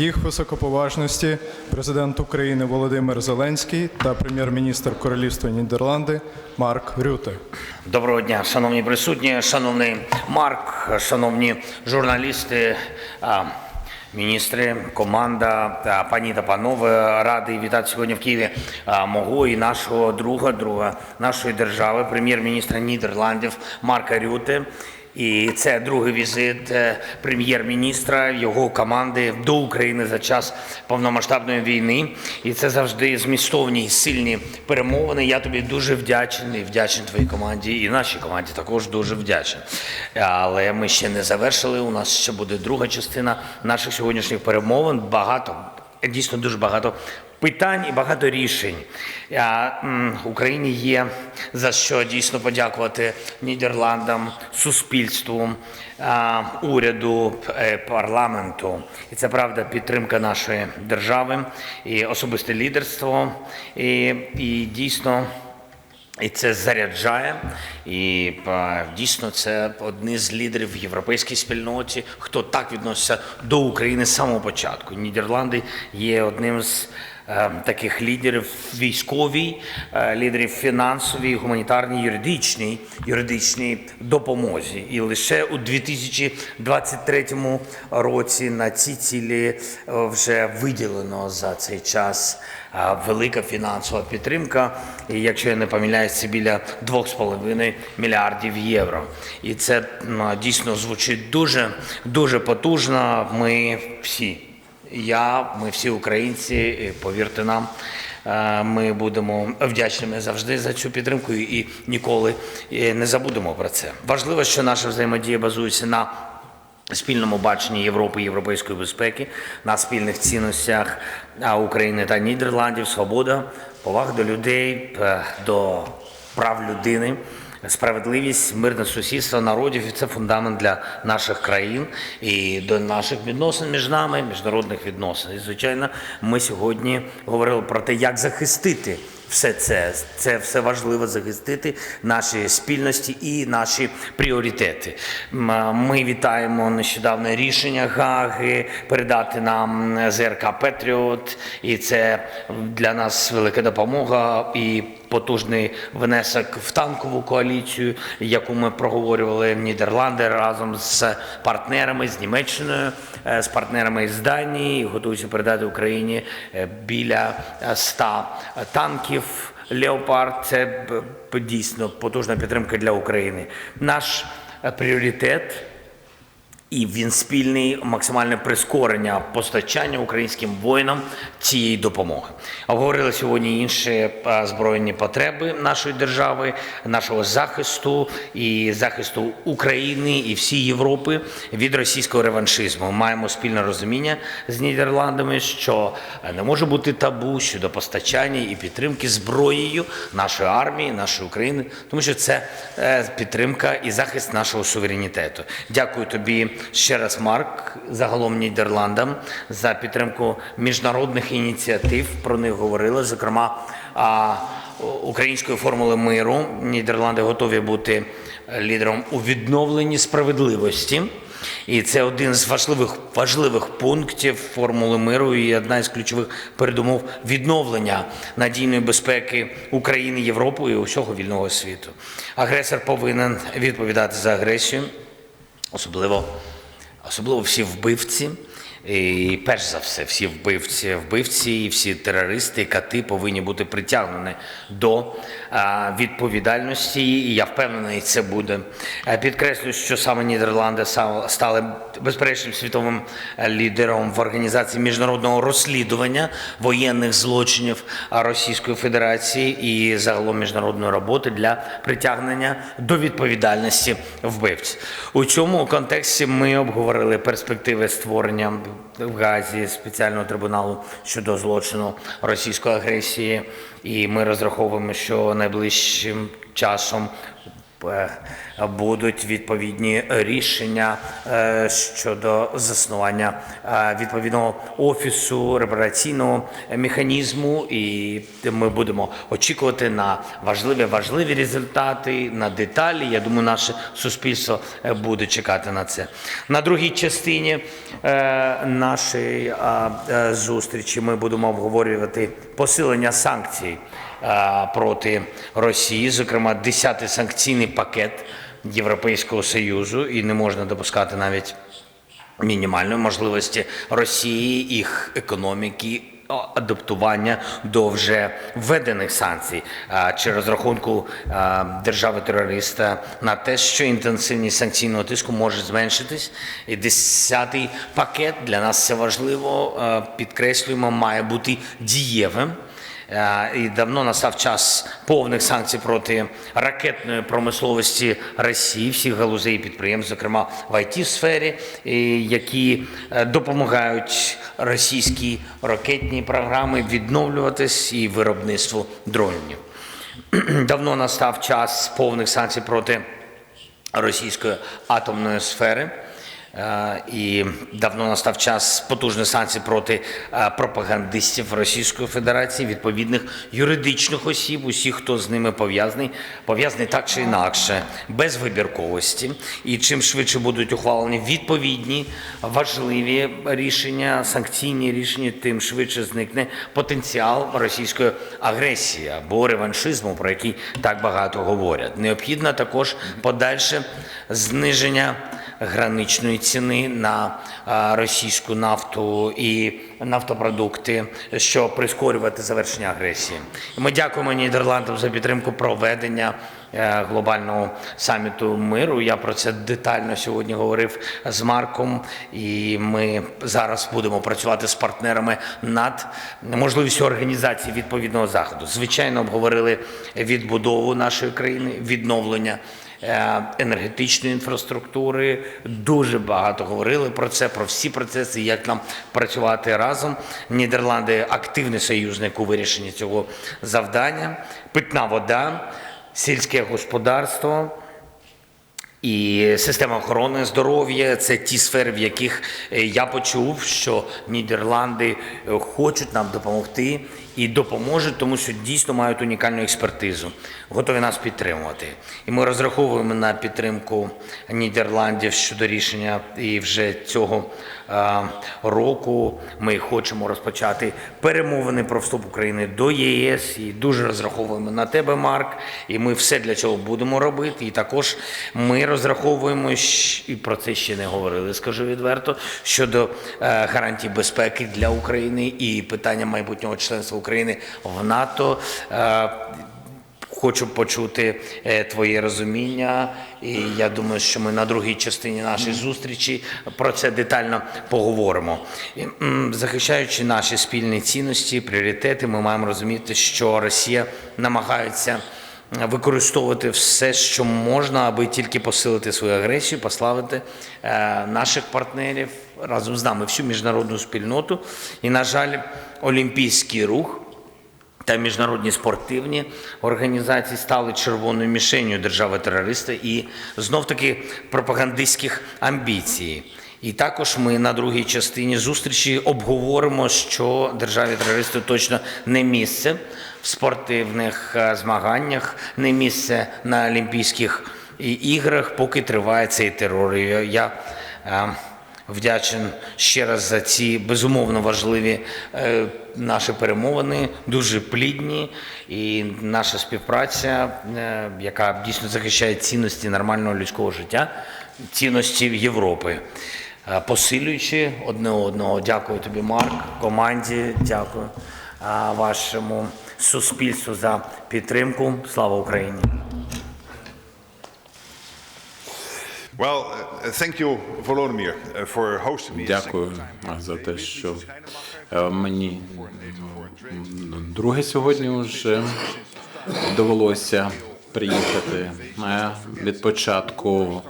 їх високоповажності президент України Володимир Зеленський та прем'єр-міністр Королівства Нідерланди Марк Рюте. Доброго дня, шановні присутні, шановний Марк, шановні журналісти, міністри, команда, та пані та панове. Радий вітати сьогодні в Києві мого і нашого друга, друга нашої держави, прем'єр-міністра Нідерландів Марка Рюте. І це другий візит е, прем'єр-міністра його команди до України за час повномасштабної війни. І це завжди змістовні і сильні перемовини. Я тобі дуже вдячний, вдячний твоїй команді і нашій команді також дуже вдячний. Але ми ще не завершили. У нас ще буде друга частина наших сьогоднішніх перемовин. Багато дійсно дуже багато питань і багато рішень. Україні є за що дійсно подякувати Нідерландам, суспільству, уряду, е, парламенту. І це правда підтримка нашої держави і особисте лідерство. І, і дійсно. І це заряджає, і е, дійсно це одні з лідерів в європейській спільноті, хто так відноситься до України з самого початку. Нідерланди є одним з таких лідерів військовій, е, лідерів фінансовій, гуманітарній, юридичній, юридичній допомозі. І лише у 2023 році на ці цілі е, вже виділено за цей час велика фінансова підтримка. І якщо я не помиляюсь, це біля 2,5 мільярдів євро. І це дійсно звучить дуже дуже потужно. Ми всі, я, ми всі українці, повірте нам. е, Ми будемо вдячними завжди за цю підтримку і ніколи не забудемо про це. Важливо, що наша взаємодія базується на спільному баченні Європи і європейської безпеки, на спільних цінностях України та Нідерландів, свобода, повага до людей, е, до прав людини. Справедливість, мирне сусідство народів і це фундамент для наших країн і до наших відносин між нами, міжнародних відносин. І звичайно, ми сьогодні говорили про те, як захистити все це. Це все важливо захистити наші спільності і наші пріоритети. Ми вітаємо нещодавне рішення Гаги передати нам ЗРК Петріот, і це для нас велика допомога і потужний внесок в танкову коаліцію, яку ми проговорювали в Нідерланди разом з партнерами з Німеччиною, е, з партнерами з Данії. Готуються передати Україні е, біля е, 100 танків. Леопард це дійсно потужна підтримка для України. Наш пріоритет і він спільний максимальне прискорення постачання українським воїнам цієї допомоги. Обговорили сьогодні інші е, збройні потреби нашої держави, нашого захисту і захисту України і всієї Європи від російського реваншизму. Маємо спільне розуміння з Нідерландами, що не може бути табу щодо постачання і підтримки зброєю нашої армії, нашої України, тому що це е, підтримка і захист нашого суверенітету. Дякую тобі ще раз, Марк, загалом Нідерландам за підтримку міжнародних ініціатив. Про них говорили, зокрема. Української формули миру Нідерланди готові бути лідером у відновленні справедливості. І це один з важливих важливих пунктів формули миру і одна із ключових передумов відновлення надійної безпеки України, Європи і усього вільного світу. Агресор повинен відповідати за агресію, особливо, особливо всі вбивці. І перш за все, всі вбивці, вбивці і всі терористи, кати повинні бути притягнені до відповідальності. І я впевнений, це буде. Е, Підкреслю, що саме Нідерланди стали безперечним світовим е, лідером в організації міжнародного розслідування воєнних злочинів Російської Федерації і загалом міжнародної роботи для притягнення до відповідальності вбивців. У цьому контексті ми обговорили перспективи створення в Газі спеціального трибуналу щодо злочину російської агресії, і ми розраховуємо, що найближчим часом будуть відповідні рішення е, щодо заснування е, відповідного офісу репараційного механізму, і ми будемо очікувати на важливі важливі результати, на деталі. Я думаю, наше суспільство е, буде чекати на це. На другій частині е, нашої е, е, зустрічі ми будемо обговорювати посилення санкцій е, проти Росії, зокрема, 10-й санкційний пакет Європейського Союзу, і не можна допускати навіть мінімальної можливості Росії, їх економіки. Адаптування до вже введених санкцій а, чи розрахунку держави-терориста на те, що інтенсивність санкційного тиску може зменшитись. І десятий пакет для нас це важливо. Підкреслюємо, має бути дієвим. Е, І давно настав час повних санкцій проти ракетної промисловості Росії, всіх галузей і підприємств, зокрема в it сфері які е, допомагають російській ракетній програмі відновлюватись і виробництву дронів. Давно настав час повних санкцій проти російської атомної сфери. Е, І давно настав час потужних санкцій проти е, пропагандистів Російської Федерації, відповідних юридичних осіб, усіх, хто з ними пов'язаний, пов'язаний так чи інакше, без вибірковості. І чим швидше будуть ухвалені відповідні важливі рішення, санкційні рішення, тим швидше зникне потенціал російської агресії або реваншизму, про який так багато говорять. Необхідно також подальше зниження граничної ціни на російську нафту і нафтопродукти, щоб прискорювати завершення агресії. Ми дякуємо Нідерландам за підтримку проведення е, глобального саміту миру. Я про це детально сьогодні говорив з Марком, і ми зараз будемо працювати з партнерами над можливістю організації відповідного заходу. Звичайно, обговорили відбудову нашої країни, відновлення енергетичної інфраструктури. Дуже багато говорили про це, про всі процеси, як нам працювати разом. Нідерланди активний союзник у вирішенні цього завдання. Питна вода, сільське господарство. І система охорони здоров'я це ті сфери, в яких е, я почув, що Нідерланди е, хочуть нам допомогти і допоможуть, тому що дійсно мають унікальну експертизу, готові нас підтримувати. І ми розраховуємо на підтримку Нідерландів щодо рішення. І вже цього року ми хочемо розпочати перемовини про вступ України до ЄС. І дуже розраховуємо на тебе, Марк. І ми все для цього будемо робити. І також ми розраховуємо і про це ще не говорили, скажу відверто, щодо е, гарантій безпеки для України і питання майбутнього членства України в НАТО. Е, Хочу почути е, твоє розуміння, і я думаю, що ми на другій частині нашої зустрічі про це детально поговоримо. Захищаючи наші спільні цінності, пріоритети, ми маємо розуміти, що Росія намагається використовувати все, що можна, аби тільки посилити свою агресію, пославити е, наших партнерів разом з нами, всю міжнародну спільноту. І, на жаль, олімпійський рух та міжнародні спортивні організації стали червоною мішенью держави-терориста і знов-таки пропагандистських амбіцій. І також ми на другій частині зустрічі обговоримо, що державі-терористу точно не місце в спортивних е, змаганнях, не місце на Олімпійських іграх, поки триває цей терор. Я е, Вдячен ще раз за ці безумовно важливі е, наші перемовини, дуже плідні, і наша співпраця, е, яка дійсно захищає цінності нормального людського життя, цінності Європи. Е, Посилюючи одне одного, дякую тобі, Марк, команді, дякую вашому суспільству за підтримку. Слава Україні! Дякую second time. за те, що е, мені друге сьогодні вже довелося приїхати Е, від початку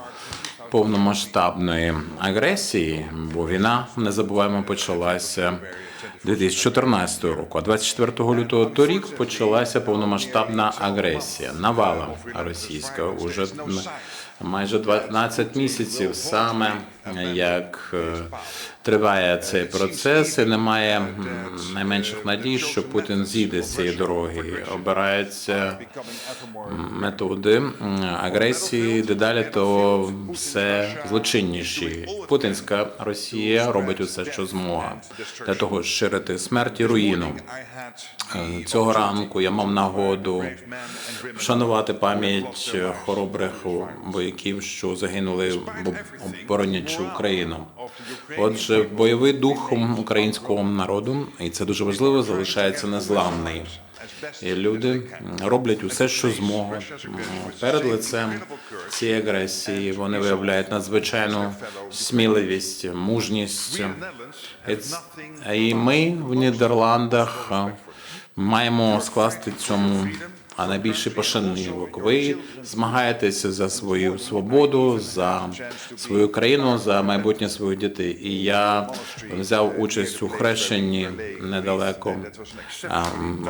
повномасштабної агресії, бо війна, не забуваємо, почалася 2014 року. А 24 лютого торік почалася повномасштабна агресія, навала російська. Уже майже 12 місяців саме як е, триває цей процес, і немає найменших надій, що Путін зійде з цієї дороги. Обираються методи агресії, дедалі то все злочинніші. Путінська Росія робить усе, що змога для того, щоб ширити смерть і руїну. Е, Цього ранку я мав нагоду вшанувати пам'ять хоробрих вояків, що загинули в оборонячи Україну. Отже, бойовий дух українського народу, і це дуже важливо, залишається незламний. І люди роблять усе, що зможуть перед лицем цієї агресії. Вони виявляють надзвичайну сміливість, мужність. І ми в Нідерландах маємо скласти цьому а найбільший пошанівок. Ви змагаєтеся за свою свободу, за свою країну, за майбутнє своїх дітей. І я взяв участь у хрещенні недалеко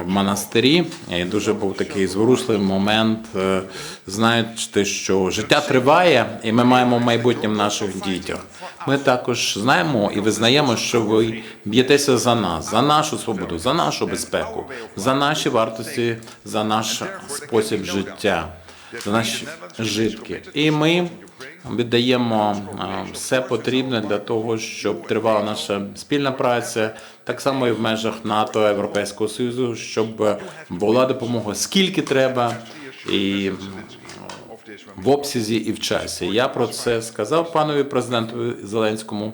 в монастирі. І дуже був такий зворушливий момент. е, Знаючи, що життя триває, і ми маємо майбутнє в наших дітях. Ми також знаємо і визнаємо, що ви б'єтеся за нас, за нашу свободу, за нашу безпеку, за наші вартості, за наш спосіб життя, за наші житки. І ми віддаємо все потрібне для того, щоб тривала наша спільна праця, так само і в межах НАТО, Європейського Союзу, щоб була допомога скільки треба. І в обсязі і в часі. Я про це сказав панові президенту Зеленському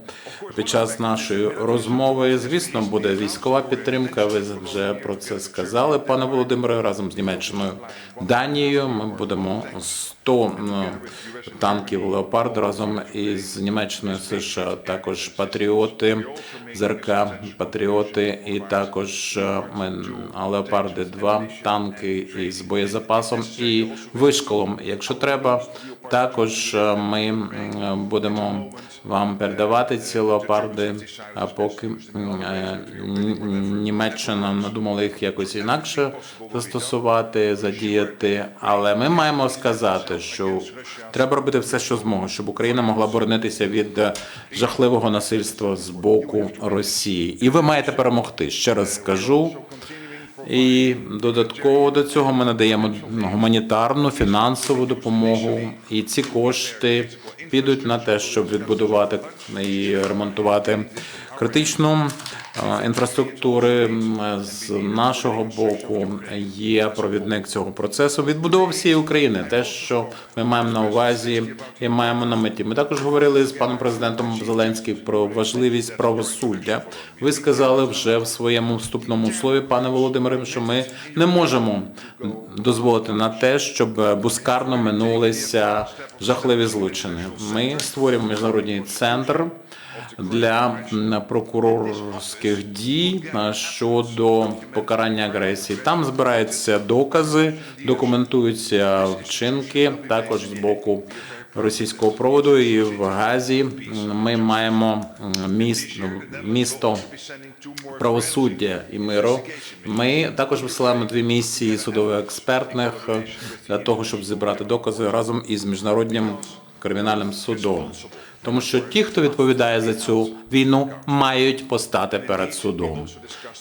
під час нашої розмови. Звісно, буде військова підтримка. Ви вже про це сказали, пане Володимире, разом з Німеччиною Данією. Ми будемо 100 ну, танків Леопард разом із Німеччиною США. Також патріоти, ЗРК, патріоти, і також е, Леопарди 2 танки із боєзапасом і вишколом. Якщо треба, також е, ми будемо вам передавати ці леопарди, поки е, Німеччина надумала їх якось інакше застосувати, задіяти. Але ми маємо сказати, що треба робити все, що зможе, щоб Україна могла боронитися від е, жахливого насильства з боку Росії. І ви маєте перемогти. Ще раз скажу. І додатково до цього ми надаємо гуманітарну фінансову допомогу, і ці кошти підуть на те, щоб відбудувати і ремонтувати критичну е, інфраструктури. З нашого боку є провідник цього процесу. Відбудова всієї України, те, що ми маємо на увазі і маємо на меті. Ми також говорили з паном президентом Зеленським про важливість правосуддя. Ви сказали вже в своєму вступному слові, пане Володимире, що ми не можемо дозволити на те, щоб бускарно минулися жахливі злочини. Ми створюємо міжнародний центр для прокурорських дій щодо покарання агресії. Там збираються докази, документуються вчинки також з боку. Російського проводу і в Газі ми маємо міст, місто правосуддя і миру. Ми також висилаємо дві місії судово-експертних е, для того, щоб зібрати докази разом із міжнародним кримінальним судом. Тому що ті, хто відповідає за цю війну, мають постати перед судом.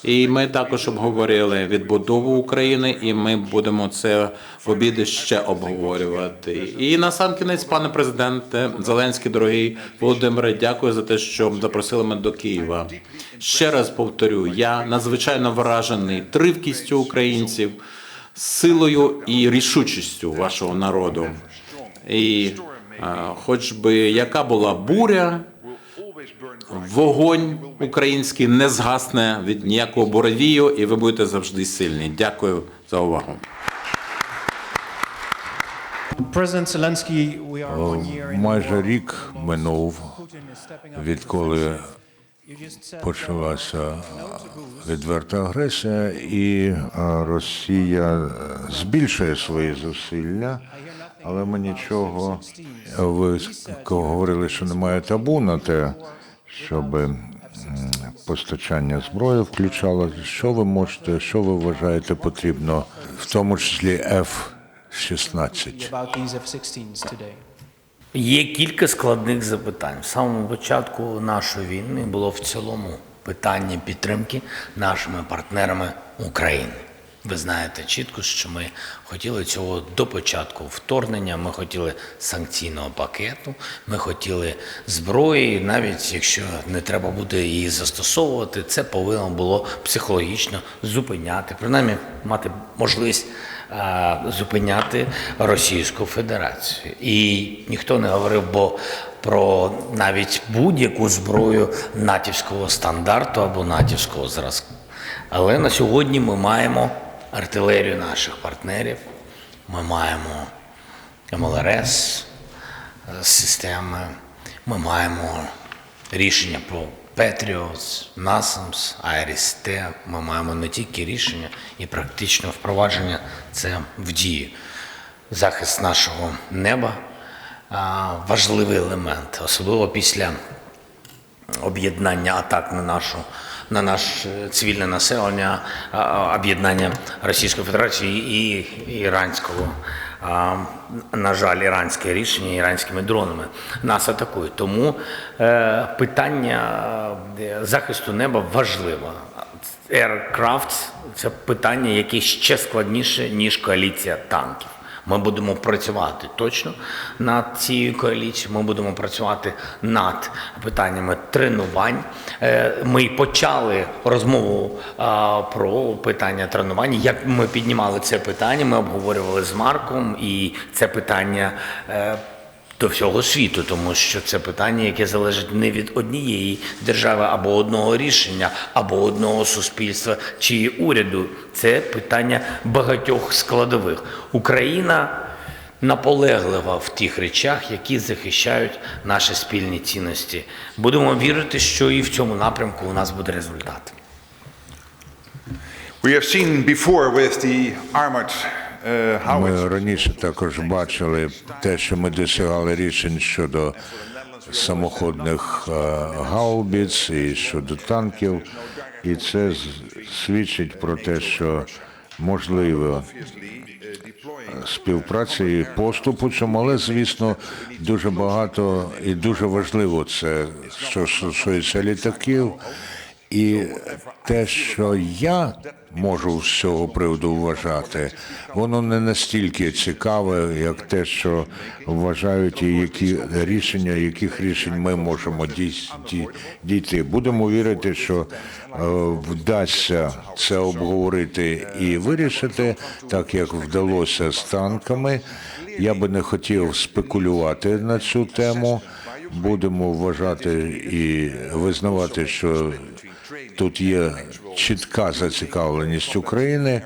І ми також обговорили відбудову України, і ми будемо це в обіди ще обговорювати. І на сам кінець, пане президенте Зеленський, дорогий Володимире, дякую за те, що запросили мене до Києва. Ще раз повторю, я надзвичайно вражений тривкістю українців, силою і рішучістю вашого народу. І хоч би яка була буря, вогонь український не згасне від ніякого буравію, і ви будете завжди сильні. Дякую за увагу. Майже рік минув, відколи почалася відверта агресія, і Росія збільшує свої зусилля. Але ми нічого. Ви говорили, що немає табу на те, щоб постачання зброї включало. Що ви можете, що ви вважаєте потрібно, в тому числі F-16? about these F-16s today. Є кілька складних запитань. В самому початку нашої війни було в цілому питання підтримки нашими партнерами України. Ви знаєте чітко, що ми хотіли цього до початку вторгнення. Ми хотіли санкційного пакету, ми хотіли зброї, навіть якщо не треба буде її застосовувати, це повинно було психологічно зупиняти, принаймні мати можливість е, зупиняти Російську Федерацію. І ніхто не говорив, бо про навіть будь-яку зброю натівського стандарту або натівського зразку. Але на сьогодні ми маємо артилерію наших партнерів, ми маємо МЛРС е, системи, ми маємо рішення про Петріос, Насамс, Айріс-Т. Ми маємо не тільки рішення і практично впровадження це в дію. Захист нашого неба важливий елемент, особливо після об'єднання атак на нашу на наше цивільне населення, об'єднання Російської Федерації і іранського. На жаль, іранське рішення іранськими дронами нас атакують. Тому е, питання е, захисту неба важливе. Aircraft – це питання, яке ще складніше ніж коаліція танків. Ми будемо працювати точно над цією коаліцією. Ми будемо працювати над питаннями тренувань. Е, Ми почали розмову про питання тренувань. Як ми піднімали це питання, ми обговорювали з Марком, і це питання. До всього світу, тому що це питання, яке залежить не від однієї держави або одного рішення, або одного суспільства чи уряду. Це питання багатьох складових. Україна наполеглива в тих речах, які захищають наші спільні цінності. Будемо вірити, що і в цьому напрямку у нас буде результат. We have seen before with the armored. Ми раніше також бачили те, що ми досягали рішень щодо самоходних е, гаубіц і щодо танків, і це свідчить про те, що можливо співпраця і поступ у цьому, але звісно дуже багато і дуже важливо це, що стосується літаків. І те, що я можу з цього приводу вважати, воно не настільки цікаве, як те, що вважають і які рішення, яких рішень ми можемо дійти. Будемо вірити, що е, вдасться це обговорити і вирішити, так як вдалося з танками. Я би не хотів спекулювати на цю тему. Будемо вважати і визнавати, що тут є чітка зацікавленість України.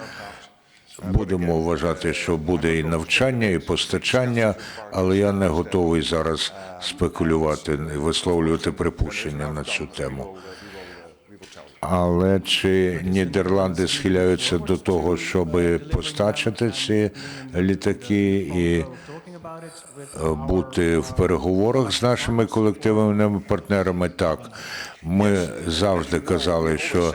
Будемо вважати, що буде і навчання, і постачання, але я не готовий зараз спекулювати висловлювати припущення на цю тему. Але чи Нідерланди схиляються до того, щоб постачати ці літаки і бути в переговорах з нашими колективними партнерами? Так, ми завжди казали, що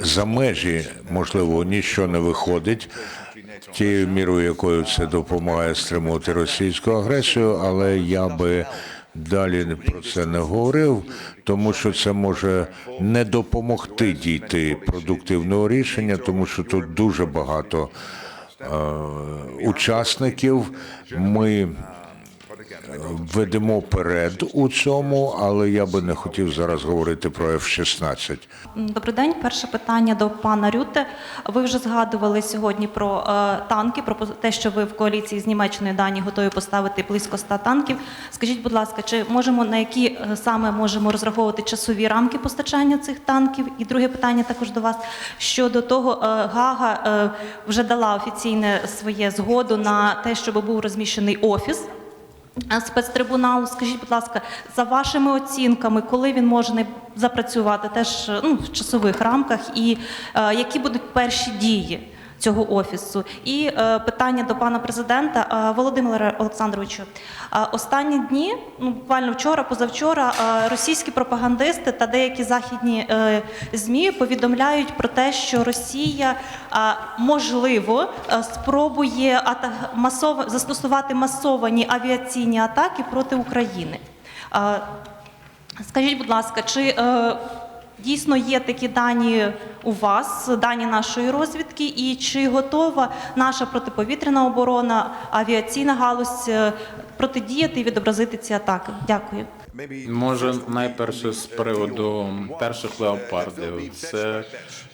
за межі можливо нічого не виходить. Тією мірою, якою це допомагає стримувати російську агресію, але я би далі про це не говорив, тому що це може не допомогти дійти продуктивного рішення, тому що тут дуже багато е, учасників. Ми ведемо перед у цьому, але я би не хотів зараз говорити про F-16. Добрий день. Перше питання до пана Рюте. Ви вже згадували сьогодні про е, танки, про те, що ви в коаліції з Німеччиною Дані готові поставити близько 100 танків. Скажіть, будь ласка, чи можемо на які е, саме можемо розраховувати часові рамки постачання цих танків? І друге питання також до вас щодо того, е, Гага вже дала офіційне своє згоду на те, щоб був розміщений офіс. А Спецтрибуналу, скажіть, будь ласка, за вашими оцінками, коли він може не запрацювати теж е, ну, в часових рамках, і е, які будуть перші дії цього офісу. І е, питання до пана президента Е, Володимира Олександровичу. Е, останні дні, ну буквально вчора, позавчора, е, російські пропагандисти та деякі західні е, змі повідомляють про те, що Росія е, можливо е, спробує ата- масово застосувати масовані авіаційні атаки проти України. Е, Скажіть, будь ласка, чи е, дійсно є такі дані у вас, дані нашої розвідки, і чи готова наша протиповітряна оборона, авіаційна галузь е, протидіяти і відобразити ці атаки? Дякую. Може, найперше з приводу перших леопардів, це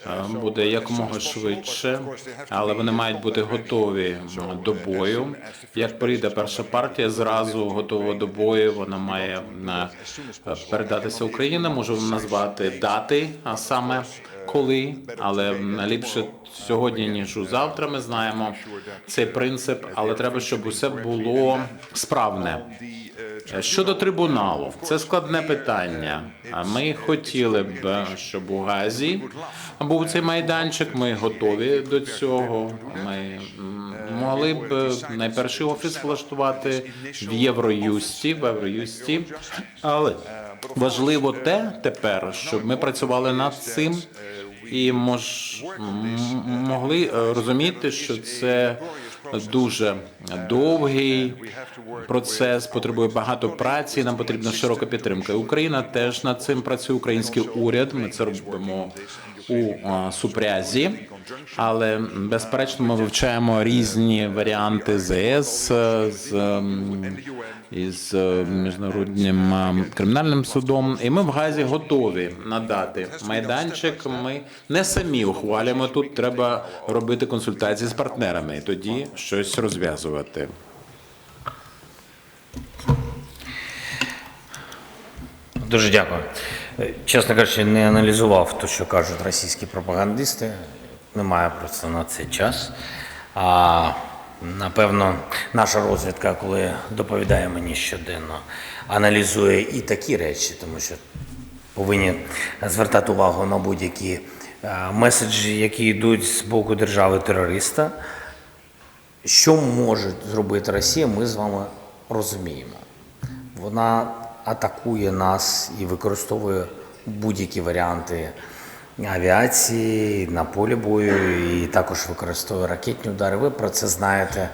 е, буде якомога швидше, але вони мають бути готові до бою. Як прийде перша партія, зразу готова до бою. Вона має е, передатися Україні. Можу назвати дати, а саме коли, але ліпше сьогодні ніж у завтра. Ми знаємо цей принцип, але треба, щоб усе було справне. Щодо трибуналу, це складне питання. А Ми хотіли б, щоб у Газі був цей майданчик. Ми готові до цього. Ми могли б найперший офіс влаштувати в Євроюсті, в Євроюсті, але важливо те тепер, щоб ми працювали над цим. І мож, могли е, розуміти, що це дуже довгий процес, потребує багато праці. Нам потрібна широка підтримка. Україна теж над цим працює. Український уряд. Ми це робимо у е, супрязі, але безперечно, ми вивчаємо різні варіанти ЗС е, з із е, міжнародним е, кримінальним судом. І ми в Газі готові надати майданчик. Ми не самі ухвалюємо тут. Треба робити консультації з партнерами і тоді щось розв'язувати. Дуже дякую. Чесно кажучи, не аналізував те, що кажуть російські пропагандисти. Немає просто на це час. А напевно, наша розвідка, коли доповідає мені щоденно, аналізує і такі речі, тому що повинні звертати увагу на будь-які е, меседжі, які йдуть з боку держави-терориста. Що може зробити Росія, ми з вами розуміємо. Вона атакує нас і використовує будь-які варіанти авіації на полі бою, і також використовує ракетні удари. Ви про це знаєте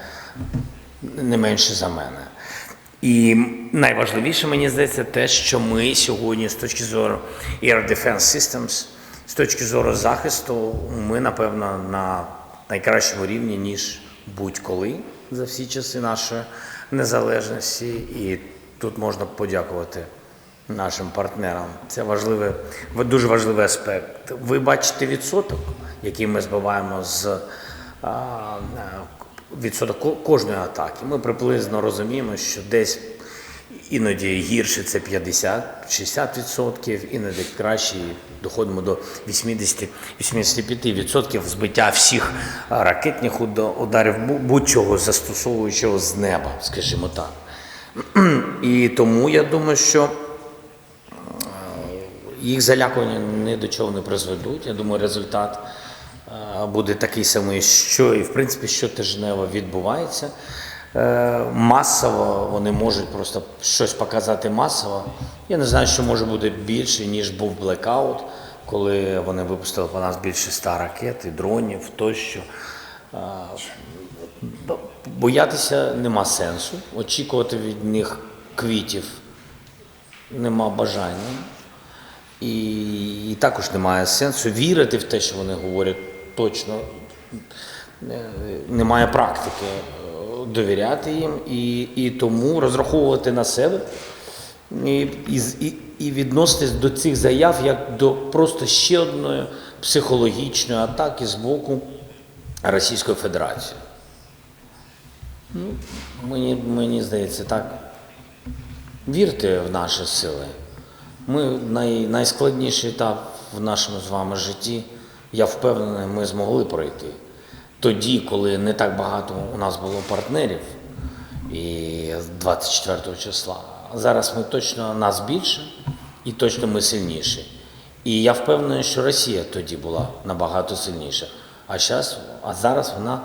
не менше за мене. І найважливіше, мені здається, те, що ми сьогодні з точки зору Air Defense Systems, з точки зору захисту, ми, напевно, на найкращому рівні, ніж будь-коли за всі часи нашої незалежності. І тут можна подякувати нашим партнерам. Це важливий, дуже важливий аспект. Ви бачите відсоток, який ми збиваємо з відсоток кожної атаки. Ми приблизно розуміємо, що десь іноді гірше це 50-60%, іноді краще доходимо до 80-85% збиття всіх ракетних уда- ударів будь-чого застосовуючого з неба, скажімо так. І тому я думаю, що їх залякування ні до чого не призведуть. Я думаю, результат е, буде такий самий, що і в принципі щотижнево відбувається. Е, Масово вони можуть просто щось показати масово. Я не знаю, що може бути більше, ніж був блекаут, коли вони випустили по нас більше ста ракет і дронів тощо. Бо- Боятися нема сенсу, очікувати від них квітів нема бажання. І, і також немає сенсу вірити в те, що вони говорять точно. Е, Немає практики е, довіряти їм і, і тому розраховувати на себе і, і, і відноситись до цих заяв як до просто ще одної психологічної атаки з боку Російської Федерації. Ну, мені, мені здається, так. Вірте в наші сили. Ми най, найскладніший етап в нашому з вами житті, я впевнений, ми змогли пройти. Тоді, коли не так багато у нас було партнерів, і 24 числа. Зараз ми точно нас більше і точно ми сильніші. І я впевнений, що Росія тоді була набагато сильніша. А зараз, а зараз вона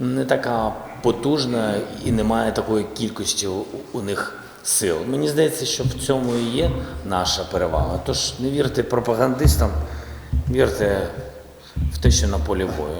не така потужна і немає такої кількості у, них сил. Мені здається, що в цьому і є наша перевага. Тож не вірте пропагандистам, вірте в те, що на полі бою.